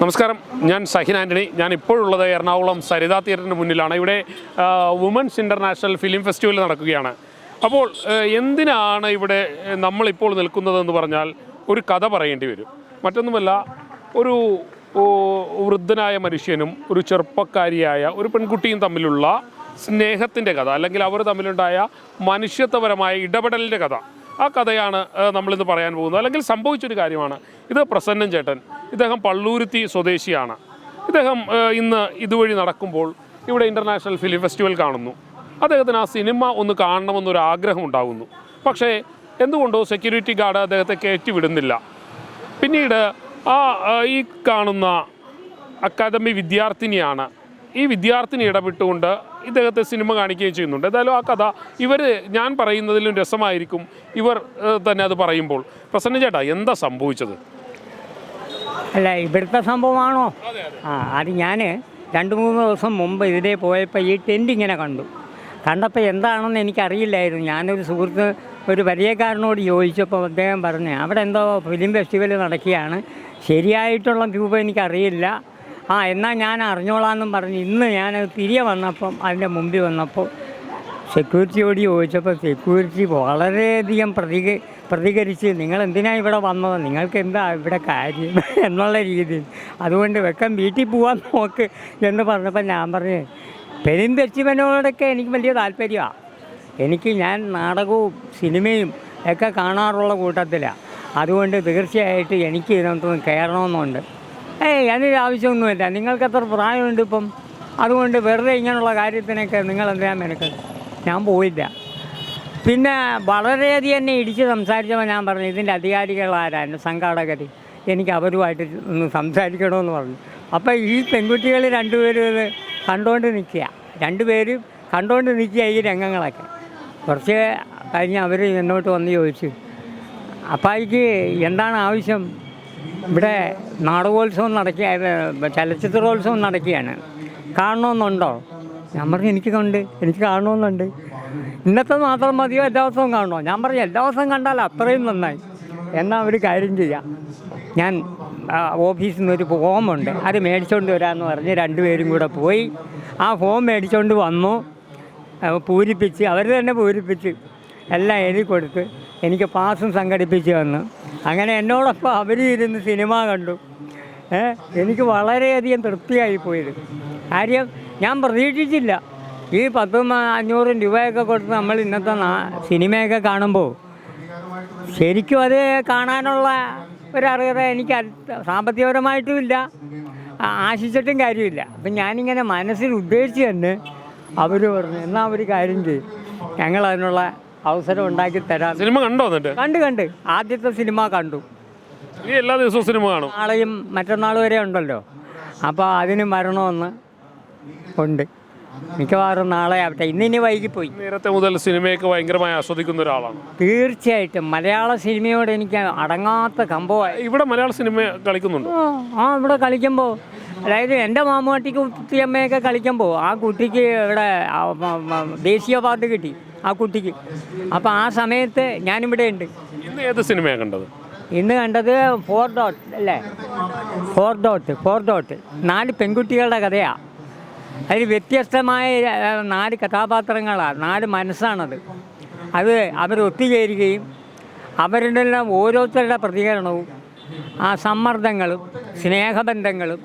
നമസ്കാരം. ഞാൻ സഹിൻ ആന്റണി ഞാൻ ഇപ്പോഴുള്ളത് എറണാകുളം സരിതാ തിയേറ്ററിന് മുന്നിലാണ്. ഇവിടെ വുമൻസ് ഇന്റർനാഷണൽ ഫിലിം ഫെസ്റ്റിവൽ നടക്കുകയാണ്. അപ്പോൾ എന്തിനാണ് ഇവിടെ നമ്മളിപ്പോൾ നിൽക്കുന്നതെന്ന് പറഞ്ഞാൽ ഒരു കഥ പറയേണ്ടി വരും. മറ്റൊന്നുമല്ല ഒരു വൃദ്ധനായ മനുഷ്യനും ഒരു ചെറുപ്പക്കാരിയായ ഒരു പെൺകുട്ടിയും തമ്മിലുള്ള സ്നേഹത്തിന്റെ കഥ അല്ലെങ്കിൽ അവർ തമ്മിലുണ്ടായ മനുഷ്യത്വപരമായ ഇടപെടലിന്റെ കഥ. ആ കഥയാണ് നമ്മളിന്ന് പറയാൻ പോകുന്നത്. അല്ലെങ്കിൽ സംഭവിച്ചൊരു കാര്യമാണ്. ഇത് പ്രസന്നൻ ചേട്ടൻ ഇദ്ദേഹം പള്ളൂരുത്തി സ്വദേശിയാണ്. ഇദ്ദേഹം ഇന്ന് ഇതുവഴി നടക്കുമ്പോൾ ഇവിടെ ഇന്റർനാഷണൽ ഫിലിം ഫെസ്റ്റിവൽ കാണുന്നു. അദ്ദേഹത്തിന് ആ സിനിമ ഒന്ന് കാണണമെന്നൊരു ആഗ്രഹം ഉണ്ടാകുന്നു പക്ഷേ എന്തുകൊണ്ടോ സെക്യൂരിറ്റി ഗാർഡ് അദ്ദേഹത്തെ കയറ്റി വിടുന്നില്ല. പിന്നീട് ആ, ഈ കാണുന്ന അക്കാദമി വിദ്യാർത്ഥിനിയാണ് ഈ വിദ്യാർത്ഥിനി ഇടപെട്ടുകൊണ്ട് ഇദ്ദേഹത്തെ സിനിമ കാണിക്കുകയും ചെയ്യുന്നുണ്ട്. എന്തായാലും ആ കഥ ഇവർ ഞാൻ പറയുന്നതിലും രസമായിരിക്കും. ഇവർ തന്നെ അത് പറയുമ്പോൾ. പ്രസന്ന ചേട്ടാ എന്താ സംഭവിച്ചത്? അല്ല ഇവിടുത്തെ സംഭവമാണോ? ആ അത് ഞാൻ രണ്ട് മൂന്ന് ദിവസം മുമ്പ് ഇതിലേ പോയപ്പോൾ ഈ ടെന്റ് ഇങ്ങനെ കണ്ടു. കണ്ടപ്പോൾ എന്താണെന്ന് എനിക്കറിയില്ലായിരുന്നു. ഞാനൊരു സുഹൃത്ത് ഒരു പരിചയക്കാരനോട് ചോദിച്ചപ്പോൾ അദ്ദേഹം പറഞ്ഞു അവിടെ എന്തോ ഫിലിം ഫെസ്റ്റിവൽ നടക്കുകയാണ്. ശരിയായിട്ടുള്ള രൂപം എനിക്കറിയില്ല. ആ എന്നാൽ ഞാൻ അറിഞ്ഞോളാമെന്നും പറഞ്ഞ് ഇന്ന് ഞാൻ തിരികെ വന്നപ്പം അതിന്റെ മുമ്പിൽ വന്നപ്പോൾ സെക്യൂരിറ്റിയോട് ചോദിച്ചപ്പോൾ സെക്യൂരിറ്റി വളരെയധികം പ്രതിക പ്രതികരിച്ച് നിങ്ങൾ എന്തിനാണ് ഇവിടെ വന്നത്? നിങ്ങൾക്ക് എന്താ ഇവിടെ കാര്യം എന്നുള്ള രീതിയിൽ. അതുകൊണ്ട് വെക്കം വീട്ടിൽ പോകാൻ നോക്ക് എന്ന് പറഞ്ഞപ്പോൾ ഞാൻ പറഞ്ഞു ഫെസ്റ്റിവലിനോടൊക്കെ എനിക്ക് വലിയ താല്പര്യമാണ് എനിക്ക് ഞാൻ നാടകവും സിനിമയും ഒക്കെ കാണാറുള്ള കൂട്ടത്തിലാണ് അതുകൊണ്ട് തീർച്ചയായിട്ടും എനിക്ക് ഇതിനകത്തൊന്ന് കയറണമെന്നുണ്ട്. ഏയ് അതിനൊരു ആവശ്യമൊന്നുമില്ല. നിങ്ങൾക്ക് എത്ര പ്രായമുണ്ട് ഇപ്പം. അതുകൊണ്ട് വെറുതെ ഇങ്ങനെയുള്ള കാര്യത്തിനൊക്കെ നിങ്ങൾ എന്തിനാ മെനക്കത് ഞാൻ പോയില്ല. പിന്നെ വളരെയധികം എന്നെ ഇടിച്ച് സംസാരിച്ചപ്പോൾ ഞാൻ പറഞ്ഞു ഇതിന്റെ അധികാരികൾ ആരായിരുന്നു സംഘാടകർ എനിക്ക് അവരുമായിട്ട് ഒന്ന് സംസാരിക്കണമെന്ന് പറഞ്ഞു. അപ്പോൾ ഈ പെൺകുട്ടികൾ രണ്ടുപേരും കണ്ടുകൊണ്ട് നിൽക്കുക. രണ്ടുപേരും കണ്ടുകൊണ്ട് നിൽക്കുക ഈ രംഗങ്ങളൊക്കെ. കുറച്ച് കഴിഞ്ഞ് അവർ എന്നോട്ട് വന്ന് ചോദിച്ചു അപ്പായിക്ക് എന്താണ് ആവശ്യം? ഇവിടെ നാടകോത്സവം നടക്കുക ചലച്ചിത്രോത്സവം നടക്കുകയാണ് കാണണമെന്നുണ്ടോ ഞാൻ പറഞ്ഞു എനിക്ക് കണ്ട് എനിക്ക് കാണണമെന്നുണ്ട് ഇന്നത്തെ മാത്രം മതിയോ? എല്ലാ ദിവസവും കാണണോ? ഞാൻ പറഞ്ഞു എല്ലാ ദിവസവും കണ്ടാൽ അത്രയും നന്നായി. എന്നാൽ ഒരു കാര്യം ചെയ്യാം. ഞാൻ ഓഫീസിൽ നിന്ന് ഒരു ഫോമുണ്ട്. അത് മേടിച്ചുകൊണ്ട് വരാമെന്ന് പറഞ്ഞ് രണ്ടുപേരും കൂടെ പോയി. ആ ഫോം മേടിച്ചുകൊണ്ട് വന്നു. പൂരിപ്പിച്ച് അവർ തന്നെ പൂരിപ്പിച്ച് എല്ലാം എഴുതി കൊടുത്ത് എനിക്ക് പാസും സംഘടിപ്പിച്ച് തന്നു. അങ്ങനെ എന്നോടൊപ്പം അവർ ഇരുന്ന് സിനിമ കണ്ടു. എനിക്ക് വളരെയധികം തൃപ്തിയായി പോയത്. കാര്യം ഞാൻ പ്രതീക്ഷിച്ചില്ല. ഈ പത്തും അഞ്ഞൂറും രൂപയൊക്കെ കൊടുത്ത് നമ്മൾ ഇന്നത്തെ സിനിമയൊക്കെ കാണുമ്പോൾ ശരിക്കും അത് കാണാനുള്ള ഒരർഹത എനിക്ക് സാമ്പത്തികപരമായിട്ടും ഇല്ല. ആശിച്ചിട്ടും കാര്യമില്ല. അപ്പം ഞാനിങ്ങനെ മനസ്സിൽ ഉദ്ദേശിച്ച് തന്നെ അവർ പറഞ്ഞു എന്നാൽ ഒരു കാര്യം ചെയ്യും. ഞങ്ങൾ അതിനുള്ള അവസരം ഉണ്ടാക്കി തരാം സിനിമ കണ്ടോ എന്നിട്ട്? കണ്ട് കണ്ട്. ആദ്യത്തെ സിനിമ കണ്ടു. നീ എല്ലാ ദിവസവും സിനിമ കാണും. നാളെയും മറ്റന്നാൾ വരെ ഉണ്ടല്ലോ. അപ്പോൾ അതിന് വരണമെന്ന് ഉണ്ട്. മിക്കവാറും നാളെ ആവട്ടെ. ഇന്നിനി വൈകിപ്പോയി. നേരത്തെ മുതൽ സിനിമയൊക്കെ ഭയങ്കരമായി ആസ്വദിക്കുന്ന ഒരാളാണ്. തീർച്ചയായിട്ടും. മലയാള സിനിമയോട് എനിക്ക് അടങ്ങാത്ത കമ്പമായി. ഇവിടെ മലയാള സിനിമ കളിക്കുന്നുണ്ട്? ആ, ആ ഇവിടെ കളിക്കുമ്പോൾ അതായത് എന്റെ മാമാട്ടിക്ക് കുത്തിയമ്മയൊക്കെ കളിക്കുമ്പോൾ ആ കുട്ടിക്ക് ഇവിടെ ദേശീയ അവാർഡ് കിട്ടി ആ കുട്ടിക്ക്. അപ്പോൾ ആ സമയത്ത് ഞാനിവിടെ ഉണ്ട്. ഇന്ന് ഏത് സിനിമയാണ് കണ്ടത്? ഇന്ന് കണ്ടത് ഫോർ ഡോട്ട് അല്ലേ? Four dot four dot. നാല് പെൺകുട്ടികളുടെ കഥയാണ് അതിൽ വ്യത്യസ്തമായ നാല് കഥാപാത്രങ്ങളാണ് നാല് മനസ്സാണത്. അത് അവർ ഒത്തുചേരുകയും അവരുടെ ഓരോരുത്തരുടെ പ്രതികരണവും ആ സമ്മർദ്ദങ്ങളും സ്നേഹബന്ധങ്ങളും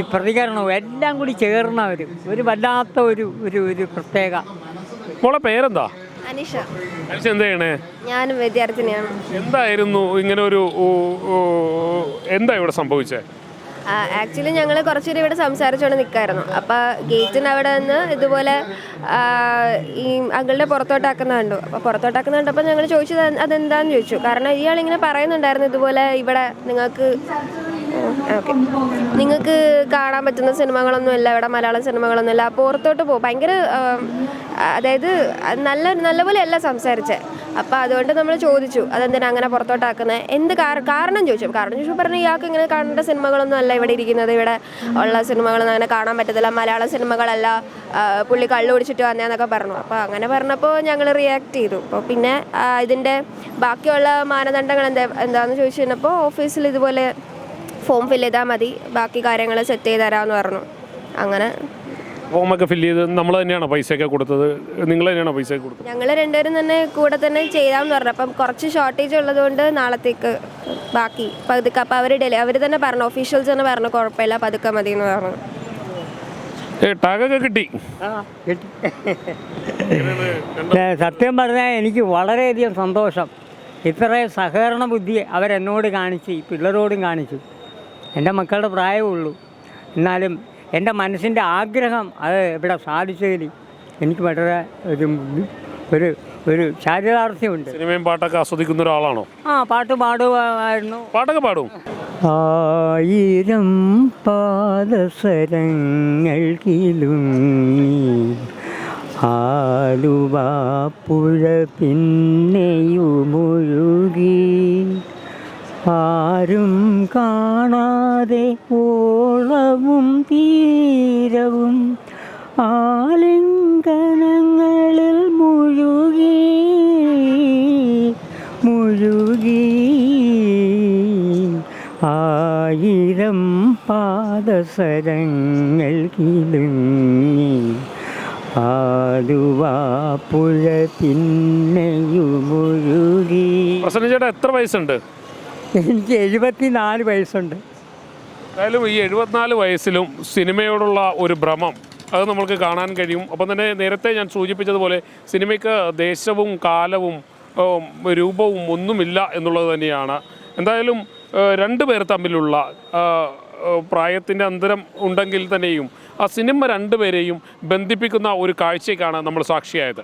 ഈ പ്രതികരണവും എല്ലാം കൂടി ചേർന്ന ഒരു ഒരു വല്ലാത്ത ഒരു ഒരു ഒരു പ്രത്യേക. മോളെ പേരെന്താ? അനിഷ. അനിഷ എന്താ ചെയ്യണേ? ഞാനും വിദ്യാർത്ഥിനിയാണ്. എന്തായിരുന്നു ഇങ്ങനെ ഒരു എന്താ ഇവിടെ സംഭവിച്ചേ? ആക്ച്വലി ഞങ്ങൾ കുറച്ചുപേര് ഇവിടെ സംസാരിച്ചുകൊണ്ട് നിൽക്കായിരുന്നു അപ്പോൾ ഗേറ്റിന് അവിടെ നിന്ന് ഇതുപോലെ ഈ അങ്കിളുടെ പുറത്തോട്ടാക്കുന്ന കണ്ടു. അപ്പോൾ പുറത്തോട്ടാക്കുന്ന കണ്ടപ്പോൾ ഞങ്ങൾ ചോദിച്ചത് അതെന്താന്ന് ചോദിച്ചു. കാരണം ഇയാൾ ഇങ്ങനെ പറയുന്നുണ്ടായിരുന്നു ഇതുപോലെ ഇവിടെ നിങ്ങൾക്ക് ഓക്കെ. നിങ്ങൾക്ക് കാണാൻ പറ്റുന്ന സിനിമകളൊന്നും ഇല്ല ഇവിടെ മലയാള സിനിമകളൊന്നും ഇല്ല. പുറത്തോട്ട് പോകും ഭയങ്കര അതായത് നല്ല നല്ലപോലെ അല്ല അപ്പോൾ അതുകൊണ്ട് നമ്മൾ ചോദിച്ചു അതെന്തിനാ അങ്ങനെ പുറത്തോട്ടാക്കുന്നത് എന്ത് കാരണം ചോദിച്ചു. കാരണം ചോദിച്ചു പറഞ്ഞു ഇയാൾക്ക് ഇങ്ങനെ കാണേണ്ട സിനിമകളൊന്നും അല്ല ഇവിടെ ഇരിക്കുന്നത്. ഇവിടെ ഉള്ള സിനിമകളൊന്നും അങ്ങനെ കാണാൻ പറ്റത്തില്ല. മലയാള സിനിമകളല്ല. പുള്ളി കള്ളു കുടിച്ചിട്ട് വന്നതെന്നൊക്കെ പറഞ്ഞു. അപ്പോൾ അങ്ങനെ പറഞ്ഞപ്പോൾ ഞങ്ങൾ റിയാക്ട് ചെയ്തു. അപ്പോൾ പിന്നെ ഇതിന്റെ ബാക്കിയുള്ള മാനദണ്ഡങ്ങൾ എന്താ എന്താണെന്ന് ചോദിച്ചു കഴിഞ്ഞപ്പോൾ ഓഫീസിൽ ഇതുപോലെ ഫോം ഫില്ല് ചെയ്താൽ മതി. ബാക്കി കാര്യങ്ങൾ സെറ്റ് ചെയ്ത് തരാമെന്ന് പറഞ്ഞു. അങ്ങനെ ഫോമൊക്കെ ഫില്ല് ചെയ്ത് നമ്മൾ തന്നെയാണോ പൈസയൊക്കെ കൊടുത്തത്? നിങ്ങൾ തന്നെയാണോ പൈസ കൊടുത്തത്? ഞങ്ങൾ രണ്ടുപേരും തന്നെ കൂടെ തന്നെ ചെയ്യാമെന്ന് പറഞ്ഞു. അപ്പം കുറച്ച് ഷോർട്ടേജ് ഉള്ളതുകൊണ്ട് നാളത്തേക്ക് ബാക്കി. പതുക്കെ അപ്പം അവർ ഡെലി അവർ തന്നെ പറഞ്ഞു. ഒഫീഷ്യൽസ് തന്നെ പറഞ്ഞു കുഴപ്പമില്ല പതുക്കെ മതി എന്ന് പറഞ്ഞു ഏ ടാഗൊക്കെ കിട്ടി. സത്യം പറഞ്ഞാൽ എനിക്ക് വളരെയധികം സന്തോഷം. ഇത്രയും സഹകരണ ബുദ്ധി അവരെന്നോട് കാണിച്ച് ഈ പിള്ളേരോടും കാണിച്ചു. എന്റെ മക്കളുടെ പ്രായമുള്ളൂ എന്നാലും എന്റെ മനസ്സിന്റെ ആഗ്രഹം അത് ഇവിടെ സാധിച്ചതിൽ എനിക്ക് വളരെ ഒരു ഒരു ഒരു ചാരിതാർത്ഥ്യമുണ്ട് സിനിമയും പാട്ടൊക്കെ ആസ്വദിക്കുന്ന ഒരാളാണോ? ആ പാട്ട് പാടുമായിരുന്നു പാട്ടൊക്കെ പാടും. ആയിരം പുഴ ആലുവാപ്പുഴ പിന്നെയുമൊഴുകി ആരും കാണാതെ ഓളവും തീരവും ആലിംഗനങ്ങളിൽ മുഴുകി മുഴുകി ആയിരം പാദസരങ്ങൾ കിലുങ്ങി ആലുവാപ്പുഴ പിന്നെയുമൊഴുകി പ്രസന്ന ചേട്ടാ എത്ര വയസ്സുണ്ട്? എനിക്ക് എഴുപത്തി നാല് വയസ്സുണ്ട്. എന്തായാലും ഈ എഴുപത്തിനാല് വയസ്സിലും സിനിമയോടുള്ള ഒരു ഭ്രമം അത് നമ്മൾക്ക് കാണാൻ കഴിയും. അപ്പം തന്നെ നേരത്തെ ഞാൻ സൂചിപ്പിച്ചതുപോലെ സിനിമയ്ക്ക് ദേശവും കാലവും രൂപവും ഒന്നുമില്ല എന്നുള്ളത് തന്നെയാണ്. എന്തായാലും രണ്ട് പേർ തമ്മിലുള്ള പ്രായത്തിന്റെ അന്തരം ഉണ്ടെങ്കിൽ തന്നെയും ആ സിനിമ രണ്ടുപേരെയും ബന്ധിപ്പിക്കുന്ന ഒരു കാഴ്ചയ്ക്കാണ് നമ്മൾ സാക്ഷിയായത്.